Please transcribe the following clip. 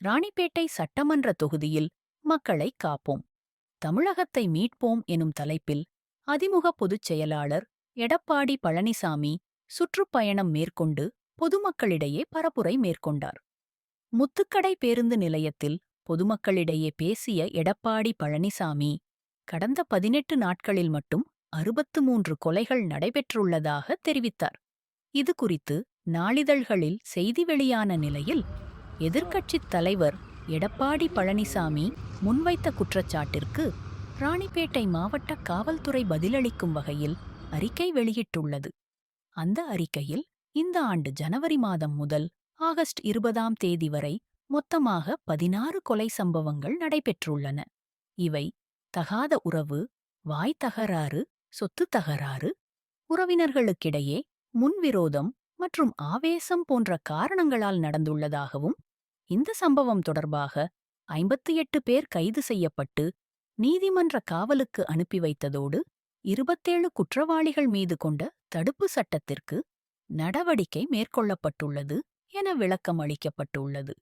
ராணிப்பேட்டை சட்டமன்ற தொகுதியில் மக்களை காப்போம். தமிழகத்தை மீட்போம் எனும் தலைப்பில் அதிமுக பொதுச் செயலாளர் எடப்பாடி பழனிசாமி சுற்றுப்பயணம் மேற்கொண்டு பொதுமக்களிடையே பரப்புரை மேற்கொண்டார். முத்துக்கடை பேருந்து நிலையத்தில் பொதுமக்களிடையே பேசிய எடப்பாடி பழனிசாமி கடந்த பதினெட்டு நாட்களில் மட்டும் அறுபத்து மூன்று கொலைகள் நடைபெற்றுள்ளதாக தெரிவித்தார். இது குறித்து நாளிதழ்களில் செய்தி வெளியான நிலையில் எதிர்க்கட்சித் தலைவர் எடப்பாடி பழனிசாமி முன்வைத்த குற்றச்சாட்டிற்கு ராணிப்பேட்டை மாவட்ட காவல்துறை பதிலளிக்கும் வகையில் அறிக்கை வெளியிட்டுள்ளது. அந்த அறிக்கையில் இந்த ஆண்டு ஜனவரி மாதம் முதல் ஆகஸ்ட் இருபதாம் தேதி வரை மொத்தமாக பதினாறு கொலை சம்பவங்கள் நடைபெற்றுள்ளன. இவை தகாத உறவு வாய் தகராறு சொத்து தகராறு உறவினர்களுக்கிடையே முன்விரோதம் மற்றும் ஆவேசம் போன்ற காரணங்களால் நடந்துள்ளதாகவும் இந்த சம்பவம் தொடர்பாக ஐம்பத்தி எட்டு பேர் கைது செய்யப்பட்டு நீதிமன்ற காவலுக்கு அனுப்பி வைத்ததோடு இருபத்தேழு குற்றவாளிகள் மீது கொண்ட தடுப்பு சட்டத்திற்கு நடவடிக்கை மேற்கொள்ளப்பட்டுள்ளது என விளக்கம் அளிக்கப்பட்டுள்ளது